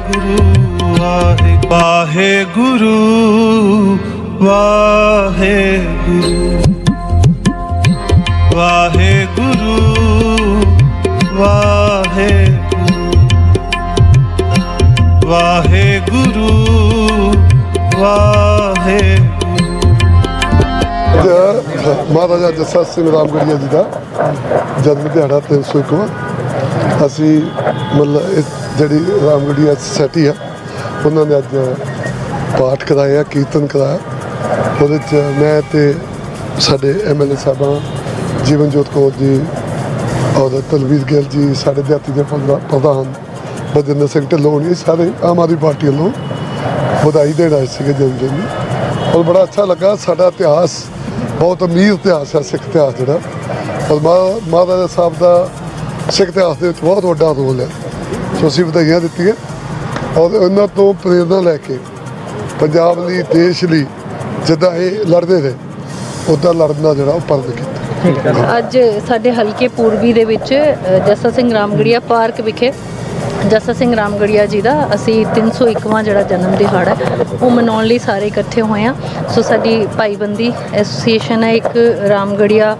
ਵਾਹਿਗੁਰੂ ਵਾਹਿਗੁਰੂ ਵਾਹਿਗੁਰੂ। ਵਾਹਿਗੁਰੂ ਵਾਹਿਗੁਰੂ। ਵਾਹਿਗੁਰੂ ਵਾਹਿਗੁਰੂ। ਮਹਾਰਾਜਾ ਜੱਸਾ ਸਿੰਘ ਰਾਮਗੜੀਆ ਜੀ ਦਾ ਜਨਮ ਦਿਹਾੜਾ 301ਵਾਂ ਅਸੀਂ ਮਤਲਬ ਇਸ ਜਿਹੜੀ ਰਾਮਗੜੀਆ ਸੋਸਾਇਟੀ ਆ, ਉਹਨਾਂ ਨੇ ਅੱਜ ਪਾਠ ਕਰਾਇਆ, ਕੀਰਤਨ ਕਰਾਇਆ। ਉਹਦੇ ਚ ਮੈਂ ਤੇ ਸਾਡੇ ਐਮਐਲਏ ਸਾਹਿਬਾਂ, ਜੀਵਨਜੋਤ ਕੌਰ ਜੀ ਔਰ ਤਲਵੀਰ ਗਿੱਲ ਜੀ, ਸਾਡੇ ਦਿਹਾਤੀ ਦੇ ਪ੍ਰਧਾਨ ਬਜਿੰਦਰ ਸਿੰਘ ਢਿੱਲੋਂ ਸਾਰੇ ਆਮ ਆਦਮੀ ਪਾਰਟੀ ਵੱਲੋਂ ਵਧਾਈ ਦੇਣ ਆਏ ਸੀਗੇ ਜਨਮ ਦਿਨ ਔਰ ਬੜਾ ਅੱਛਾ ਲੱਗਾ, ਸਾਡਾ ਇਤਿਹਾਸ, ਬਹੁਤ ਅਮੀਰ ਇਤਿਹਾਸ ਹੈ ਸਿੱਖ ਇਤਿਹਾਸ ਜਿਹੜਾ। ਔਰ ਮਹਾ- ਮਹਾਰਾਜਾ ਸਾਹਿਬ ਦਾ ਸਿੱਖ ਇਤਿਹਾਸ ਦੇ ਵਿੱਚ ਬਹੁਤ ਵੱਡਾ ਰੋਲ ਹੈ। ਸੋ ਅਸੀਂ ਵਧਾਈਆਂ ਦਿੱਤੀਆਂ ਔਰ ਉਹਨਾਂ ਤੋਂ ਪ੍ਰੇਰਨਾ ਲੈ ਕੇ ਪੰਜਾਬ ਲਈ ਦੇਸ਼ ਲਈ ਜਿੱਦਾਂ ਇਹ ਲੜਦੇ ਰਹੇ ਉੱਦਾਂ ਲੜਨ ਜਿਹੜਾ ਉਹ ਪਰਨ ਕੀਤਾ। ਅੱਜ ਸਾਡੇ ਹਲਕੇ ਪੂਰਬੀ ਦੇ ਵਿੱਚ ਜੱਸਾ ਸਿੰਘ ਰਾਮਗੜੀਆ ਪਾਰਕ ਵਿਖੇ ਜੱਸਾ ਸਿੰਘ ਰਾਮਗੜੀਆ ਜੀ ਦਾ ਅਸੀਂ 301ਵਾਂ ਜਿਹੜਾ ਜਨਮ ਦਿਹਾੜਾ ਹੈ ਉਹ ਮਨਾਉਣ ਲਈ ਸਾਰੇ ਇਕੱਠੇ ਹੋਏ ਆ ਸੋ ਸਾਡੀ ਭਾਈਬੰਦੀ ਐਸੋਸੀਏਸ਼ਨ ਹੈ ਇੱਕ ਰਾਮਗੜੀਆ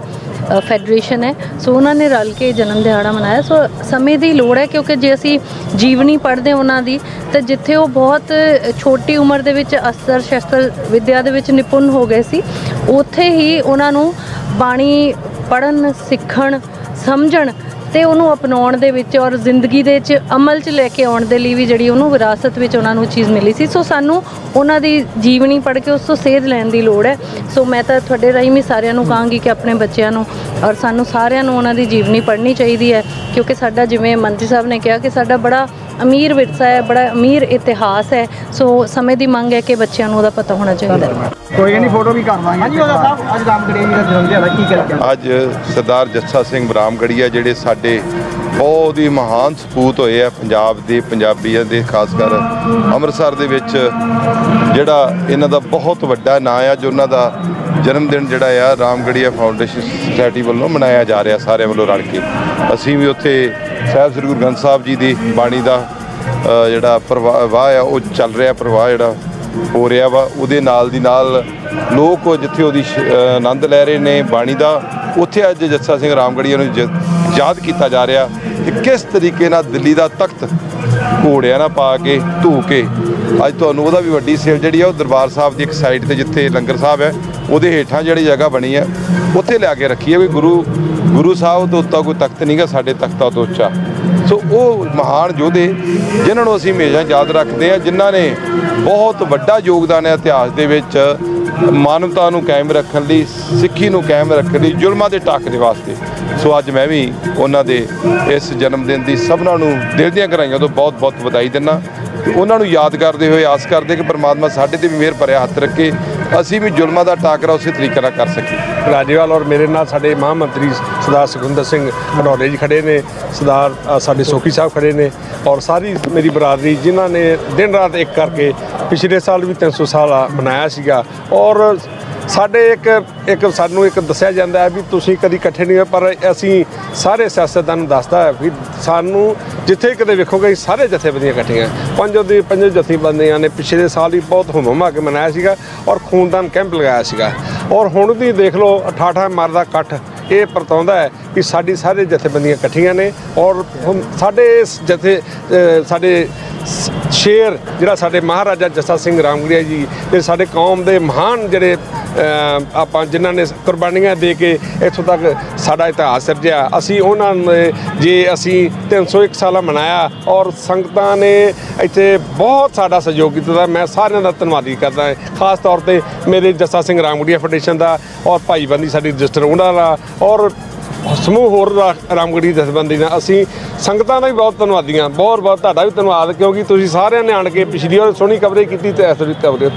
ਫੈਡਰੇਸ਼ਨ ਹੈ। ਸੋ ਉਹਨਾਂ ਨੇ ਰਲ ਕੇ ਜਨਮ ਦਿਹਾੜਾ ਮਨਾਇਆ। ਸੋ ਸਮੇਂ ਦੀ ਲੋੜ ਹੈ ਕਿਉਂਕਿ ਜੇ ਅਸੀਂ ਜੀਵਨੀ ਪੜ੍ਹਦੇ ਉਹਨਾਂ ਦੀ, ਤਾਂ ਜਿੱਥੇ ਉਹ ਬਹੁਤ ਛੋਟੀ ਉਮਰ ਦੇ ਵਿੱਚ ਅਸਤਰ ਸ਼ਸਤਰ ਵਿਦਿਆ ਦੇ ਵਿੱਚ ਨਿਪੁੰਨ ਹੋ ਗਏ ਸੀ, ਉੱਥੇ ਹੀ ਉਹਨਾਂ ਨੂੰ ਬਾਣੀ ਪੜਨ ਸਿੱਖਣ, ਸਮਝਣ ਤੇ ਉਹਨੂੰ ਅਪਣਾਉਣ ਦੇ ਵਿੱਚ ਔਰ ਜ਼ਿੰਦਗੀ ਦੇ ਵਿੱਚ ਅਮਲ 'ਚ ਲੈ ਕੇ ਆਉਣ ਦੇ ਲਈ ਵੀ ਜਿਹੜੀ ਉਹਨੂੰ ਵਿਰਾਸਤ ਵਿੱਚ ਉਹਨਾਂ ਨੂੰ ਚੀਜ਼ ਮਿਲੀ ਸੀ। ਸੋ ਸਾਨੂੰ ਉਹਨਾਂ ਦੀ ਜੀਵਨੀ ਪੜ੍ਹ ਕੇ ਉਸ ਤੋਂ ਸੇਧ ਲੈਣ ਦੀ ਲੋੜ ਹੈ। ਸੋ ਮੈਂ ਤਾਂ ਤੁਹਾਡੇ ਰਾਹੀਂ ਵੀ ਸਾਰਿਆਂ ਨੂੰ ਕਹਾਂਗੀ ਕਿ ਆਪਣੇ ਬੱਚਿਆਂ ਨੂੰ ਔਰ ਸਾਨੂੰ ਸਾਰਿਆਂ ਨੂੰ ਉਹਨਾਂ ਦੀ ਜੀਵਨੀ ਪੜ੍ਹਨੀ ਚਾਹੀਦੀ ਹੈ। ਕਿਉਂਕਿ ਸਾਡਾ ਜਿਵੇਂ ਮੰਤਰੀ ਸਾਹਿਬ ਨੇ ਕਿਹਾ ਕਿ ਸਾਡਾ ਬੜਾ ਅਮੀਰ ਵਿਰਸਾ ਹੈ ਬੜਾ ਅਮੀਰ ਇਤਿਹਾਸ ਹੈ। ਸੋ ਸਮੇਂ ਦੀ ਮੰਗ ਹੈ ਕਿ ਬੱਚਿਆਂ ਨੂੰ ਉਹਦਾ ਪਤਾ ਹੋਣਾ ਚਾਹੀਦਾ ਹੈ। ਕੋਈ ਨਹੀਂ ਫੋਟੋ ਵੀ ਕਰਵਾਵਾਂਗੇ ਹਾਂਜੀ ਉਹਦਾ ਸਾਹਿਬ ਅੱਜ ਰਾਮਗੜੀਆ ਜੀ ਦਾ ਜਨਮ ਦਿਹਾੜਾ ਕੀ ਗੱਲ ਕਰ ਅੱਜ ਸਰਦਾਰ ਜੱਸਾ ਸਿੰਘ ਬਰਾਮਗੜੀਆ ਜਿਹੜੇ ਸਾਡੇ ਬਹੁਤ ਹੀ ਮਹਾਨ ਸਪੂਤ ਹੋਏ ਆ ਪੰਜਾਬ ਦੇ ਪੰਜਾਬੀਆਂ ਦੇ ਖਾਸ ਕਰ ਅੰਮ੍ਰਿਤਸਰ ਦੇ ਵਿੱਚ। ਜਿਹੜਾ ਇਹਨਾਂ ਦਾ ਬਹੁਤ ਵੱਡਾ ਨਾਂ ਆ ਜੋ ਉਹਨਾਂ ਦਾ ਜਨਮ ਦਿਨ ਜਿਹੜਾ ਆ ਰਾਮਗੜੀਆ ਫਾਊਂਡੇਸ਼ਨ ਸੁਸਾਇਟੀ ਵੱਲੋਂ ਮਨਾਇਆ ਜਾ ਰਿਹਾ ਸਾਰਿਆਂ ਵੱਲੋਂ ਰਲ ਕੇ। ਅਸੀਂ ਵੀ ਉੱਥੇ ਸਾਹਿਬ ਸ੍ਰੀ ਗੁਰੂ ਗ੍ਰੰਥ ਸਾਹਿਬ ਜੀ ਦੀ ਬਾਣੀ ਦਾ ਜਿਹੜਾ ਪ੍ਰਵਾਹ ਵਾਹ ਆ, ਉਹ ਚੱਲ ਰਿਹਾ ਪ੍ਰਵਾਹ ਜਿਹੜਾ ਹੋ ਰਿਹਾ ਵਾ, ਉਹਦੇ ਨਾਲ ਦੀ ਨਾਲ ਲੋਕ ਜਿੱਥੇ ਉਹਦੀ ਆਨੰਦ ਲੈ ਰਹੇ ਨੇ ਬਾਣੀ ਦਾ, ਉੱਥੇ ਅੱਜ ਜੱਸਾ ਸਿੰਘ ਰਾਮਗੜੀਆ ਨੂੰ ਯਾਦ ਕੀਤਾ ਜਾ ਰਿਹਾ ਕਿ ਕਿਸ ਤਰੀਕੇ ਨਾਲ ਦਿੱਲੀ ਦਾ ਤਖਤ ਘੋੜਿਆਂ ਨਾਲ ਪਾ ਕੇ, ਧੂ ਕੇ ਅੱਜ ਤੁਹਾਨੂੰ ਉਹਦਾ ਵੀ ਵੱਡੀ ਸੇਲ ਜਿਹੜੀ ਆ, ਉਹ ਦਰਬਾਰ ਸਾਹਿਬ ਦੀ ਇੱਕ ਸਾਈਡ ਤੇ ਜਿੱਥੇ ਲੰਗਰ ਸਾਹਿਬ ਹੈ, ਉਹਦੇ ਹੇਠਾਂ ਜਿਹੜੀ ਜਗ੍ਹਾ ਬਣੀ ਹੈ, ਉੱਥੇ ਲਿਆ ਕੇ ਰੱਖੀ ਹੈ ਵੀ ਗੁਰੂ ਗੁਰੂ ਸਾਹਿਬ ਤੋਂ ਉੱਤਾ ਕੋਈ ਤਖਤ ਨਹੀਂਗਾ ਸਾਡੇ ਤਖਤਾਂ ਤੋਂ ਉੱਚਾ। ਸੋ ਉਹ ਮਹਾਨ ਯੋਧੇ ਜਿਨ੍ਹਾਂ ਨੂੰ ਅਸੀਂ ਹਮੇਸ਼ਾ ਯਾਦ ਰੱਖਦੇ ਹਾਂ, ਜਿਨ੍ਹਾਂ ਨੇ ਬਹੁਤ ਵੱਡਾ ਯੋਗਦਾਨ ਹੈ ਇਤਿਹਾਸ ਦੇ ਵਿੱਚ, ਮਾਨਵਤਾ ਨੂੰ ਕਾਇਮ ਰੱਖਣ ਲਈ, ਸਿੱਖੀ ਨੂੰ ਕਾਇਮ ਰੱਖਣ ਲਈ, ਜ਼ੁਲਮਾਂ ਦੇ ਟਾਕਰੇ ਵਾਸਤੇ। ਸੋ ਅੱਜ ਮੈਂ ਵੀ ਉਹਨਾਂ ਦੇ ਇਸ ਜਨਮ ਦਿਨ ਦੀ ਸਭਨਾਂ ਨੂੰ ਦਿਲ ਦੀਆਂ ਗਹਿਰਾਈਆਂ ਤੋਂ ਬਹੁਤ ਬਹੁਤ ਵਧਾਈ ਦਿੰਦਾ। ਤੇ ਉਹਨਾਂ ਨੂੰ ਯਾਦ ਕਰਦੇ ਹੋਏ ਆਸ ਕਰਦੇ ਕਿ ਪਰਮਾਤਮਾ ਸਾਡੇ ਤੇ ਵੀ ਮਿਹਰ ਭਰਿਆ ਹੱਥ ਰੱਖੇ, ਅਸੀਂ ਵੀ ਜ਼ੁਲਮਾਂ ਦਾ ਟਾਕਰਾ ਉਸੇ ਤਰੀਕੇ ਨਾਲ ਕਰ ਸਕੀਏ। ਰਾਜੇਵਾਲ ਔਰ ਮੇਰੇ ਨਾਲ ਸਾਡੇ ਮਹਾਂਮੰਤਰੀ ਮੰਤਰੀ ਸਰਦਾਰ ਸੁਖਿੰਦਰ ਸਿੰਘ ਘਨੌਲੇ ਜੀ ਖੜੇ ਨੇ, ਸਰਦਾਰ ਸਾਡੇ ਸੋਖੀ ਸਾਹਿਬ ਖੜੇ ਨੇ ਔਰ ਸਾਰੀ ਮੇਰੀ ਬਰਾਦਰੀ ਜਿਨ੍ਹਾਂ ਨੇ ਦਿਨ ਰਾਤ ਇੱਕ ਕਰਕੇ ਪਿਛਲੇ ਸਾਲ ਵੀ 300 ਸਾਲ ਮਨਾਇਆ ਸੀਗਾ ਔਰ ਸਾਡੇ ਇੱਕ ਇੱਕ ਸਾਨੂੰ ਇੱਕ ਦੱਸਿਆ ਜਾਂਦਾ ਹੈ ਵੀ ਤੁਸੀਂ ਕਦੀ ਇਕੱਠੇ ਨਹੀਂ ਹੋਏ, ਪਰ ਅਸੀਂ ਸਾਰੇ ਸਿਆਸਤਦਾਨ ਨੂੰ ਦੱਸਦਾ ਹੈ ਵੀ ਸਾਨੂੰ ਜਿੱਥੇ ਕਿਤੇ ਵੇਖੋਗੇ ਸਾਰੇ ਜਥੇਬੰਦੀਆਂ ਇਕੱਠੀਆਂ ਪੰਜੋ ਦੀ, ਪੰਜੋ ਜਥੇਬੰਦੀਆਂ ਨੇ ਪਿਛਲੇ ਸਾਲ ਹੀ ਬਹੁਤ ਹੁਮਮਾ ਕੇ ਮਨਾਇਆ ਸੀਗਾ ਔਰ ਖੂਨਦਾਨ ਕੈਂਪ ਲਗਾਇਆ ਸੀਗਾ। ਔਰ ਹੁਣ ਵੀ ਦੇਖ ਲਓ 88 ਮਰਦਾ ਇਕੱਠ ਇਹ ਪਰਤਾਉਂਦਾ ਹੈ ਕਿ ਸਾਡੀ ਸਾਰੇ ਜਥੇਬੰਦੀਆਂ ਇਕੱਠੀਆਂ ਨੇ ਔਰ ਹੁਣ ਸਾਡੇ ਇਸ ਜਥੇ ਸਾਡੇ ਸ਼ੇਰ ਜਿਹੜਾ ਸਾਡੇ ਮਹਾਰਾਜਾ ਜੱਸਾ ਸਿੰਘ ਰਾਮਗੜੀਆ ਜੀ ਤੇ ਸਾਡੇ ਕੌਮ ਦੇ ਮਹਾਨ ਜਿਹੜੇ ਆਪਾਂ ਜਿਨ੍ਹਾਂ ਨੇ ਕੁਰਬਾਨੀਆਂ ਦੇ ਕੇ ਇੱਥੋਂ ਤੱਕ ਸਾਡਾ ਇਤਿਹਾਸ ਸਿਰਜਿਆ ਅਸੀਂ ਉਹਨਾਂ ਨੇ ਜੇ ਅਸੀਂ 301 ਸਾਲਾ ਮਨਾਇਆ ਔਰ ਸੰਗਤਾਂ ਨੇ ਇੱਥੇ ਬਹੁਤ ਸਾਡਾ ਸਹਿਯੋਗ ਕੀਤਾ ਤਾਂ ਮੈਂ ਸਾਰਿਆਂ ਦਾ ਧੰਨਵਾਦੀ ਕਰਦਾ ਹਾਂ। ਖਾਸ ਤੌਰ ਤੇ ਮੇਰੇ ਜੱਸਾ ਸਿੰਘ ਰਾਮਗੜੀਆ ਫਾਊਂਡੇਸ਼ਨ ਦਾ ਔਰ ਭਾਈਬੰਦੀ ਸਾਡੀ ਰਜਿਸਟਰ ਉਹਨਾਂ ਦਾ ਔਰ ਸਮੂਹ ਹੋਰ ਰਾ- ਰਾਮਗੜ੍ਹੀ ਜਥੇਬੰਦੀ ਨਾਲ ਅਸੀਂ ਸੰਗਤਾਂ ਦਾ ਵੀ ਬਹੁਤ ਧੰਨਵਾਦੀਆਂ ਬਹੁਤ ਬਹੁਤ ਤੁਹਾਡਾ ਵੀ ਧੰਨਵਾਦ ਕਿਉਂਕਿ ਤੁਸੀਂ ਸਾਰਿਆਂ ਨੇ ਆਣ ਕੇ ਪਿਛਲੀ ਵਾਰ ਸੋਹਣੀ ਕਵਰੇਜ ਕੀਤੀ ਤੇ ਇਸ ਵਾਰੀ ਕਵਰੇਜ